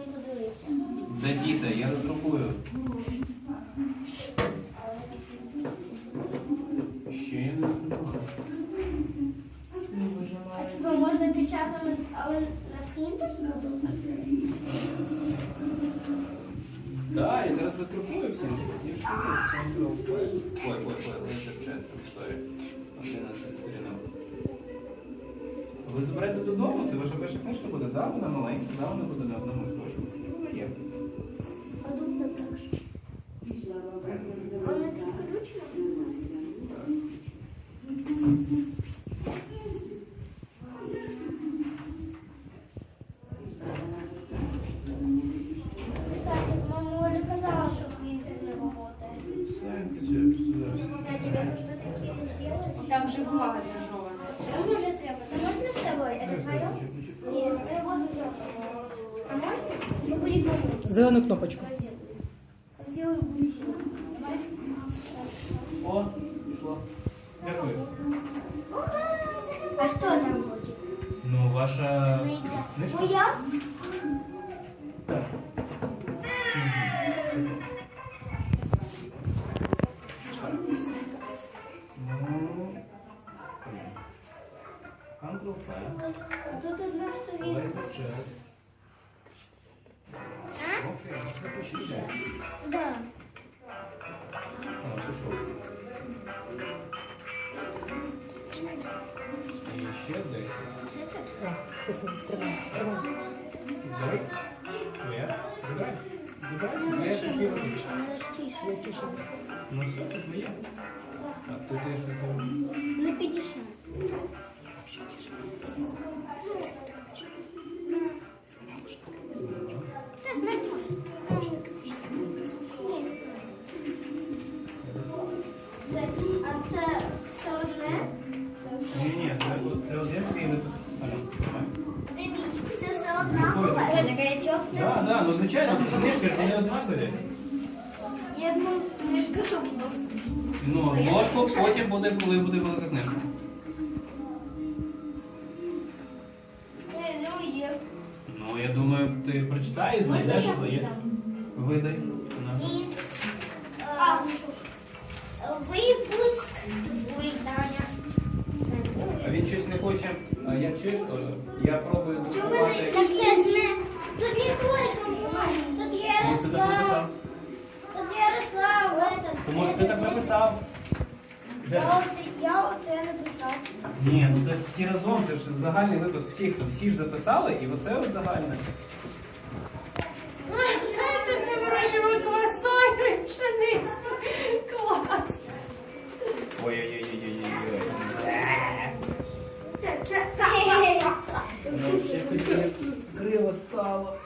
всім подивитися. Де діти, я роздрукую. Ще я не роздрукував. А типа можна печатати, але на принтер буду? Так, я зараз роздрукую всі ці штуки. Ой, ой, ой, лише четверо, сорі. Одинадцять сторінок. Ви заберете додому? Це ваша перша книжка буде? Так, вона маленька, да, вона буде на одному зложку. Вона є. А тут не так. Вона? Кстати, мама Оля казала, що принтер не работает. Тебе нужно такие сделать? Там же бумага зажована. Зелену кнопочку. О, пішло. Дякую. А что там будет? Ну, ваша книжка? Моя? Так. Ну, тут одна сторінка. Laser jet. Окей, ну, запишіть. Да. О, пішов. І ще десь. О, писано, тримай, тримай. Давай. Твоя? Забирай. Забирай. Я такі робиш. Вона ж тише. Я тише. Ну все, це твоє. А тут є ще там. На 50. Так, Це, а це все одне? Ні, ні, це, це один твій випуск. Дивіться, це все однакове. Так, так, ну звичайно, це книжка ж не однакові. Я думаю, книжка. Ну, ложку потім буде, коли буде велика книжка. Ну, я думаю, ти прочитай і знайдеш, що є. Видай. На. І а, він щось не хоче. А я Оля? Я пробую друкувати. Так це ж не... Тут є двойка, тут є ти так Ярослав, написав. тут Ярослав, этот. То може ти так написав? Де? Я оце, я оце написав. Ні, ну це ж всі разом, це ж загальний випуск всіх, то всі ж записали, і оце от загальне. Криво стало.